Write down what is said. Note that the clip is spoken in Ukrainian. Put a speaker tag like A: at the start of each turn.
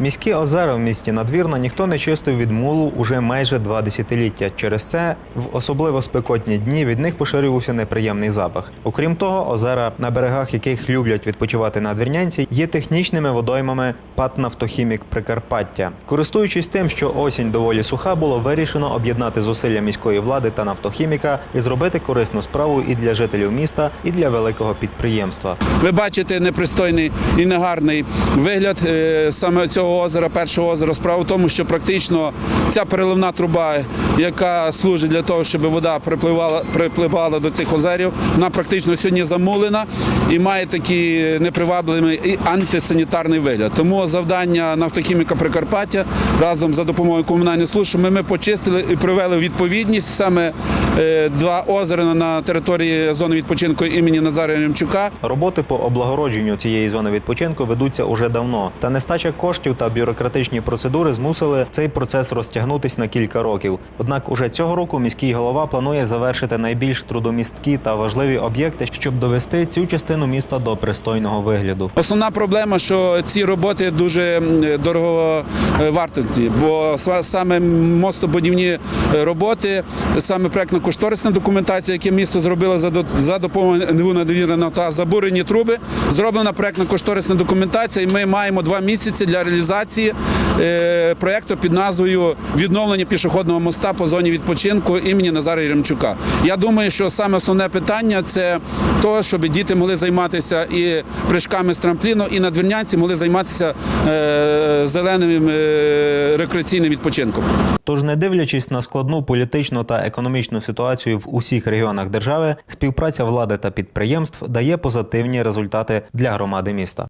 A: Міські озера в місті Надвірна ніхто не чистив від мулу уже майже два десятиліття. Через це в особливо спекотні дні від них поширювався неприємний запах. Окрім того, озера, на берегах яких люблять відпочивати надвірнянці, є технічними водоймами ПАТ «Нафтохімік Прикарпаття. Користуючись тим, що осінь доволі суха, було вирішено об'єднати зусилля міської влади та нафтохіміка і зробити корисну справу і для жителів міста, і для великого підприємства.
B: Ви бачите непристойний і негарний вигляд е, саме цього озера, першого озера. Справа в тому, що практично ця переливна труба, яка служить для того, щоб вода припливала, припливала до цих озерів, вона практично сьогодні замулена і має такий непривабливий і антисанітарний вигляд. Тому завдання нафтохіміка Прикарпаття разом за допомогою комунальних служб, ми, почистили і привели відповідність саме е, два озера на території зони відпочинку імені Назара Ремчука.
A: Роботи по облагородженню цієї зони відпочинку ведуться уже давно. Та нестача коштів та бюрократичні процедури змусили цей процес розтягнутись на кілька років. Однак уже цього року міський голова планує завершити найбільш трудомісткі та важливі об'єкти, щоб довести цю частину міста до пристойного вигляду.
B: Основна проблема, що ці роботи дуже м, дороговартості, бо саме мостобудівні роботи, саме проектно-кошторисна документація, яку місто зробило за до- за допомогою надвірна та забурені труби, зроблена проектно-кошторисна документація, і ми маємо два місяці для реалізації е, проекту під назвою Відновлення пішохідного моста по зоні відпочинку імені Назара Єремчука. Я думаю, що саме основне питання це то, щоб діти могли займатися і прыжками з трампліну, і надвірнянці могли займатися е, зеленим е, рекреаційним відпочинком.
A: Тож, не дивлячись на складну політичну та економічну ситуацію в усіх регіонах держави, співпраця влади та підприємств дає позитивні результати для громади міста.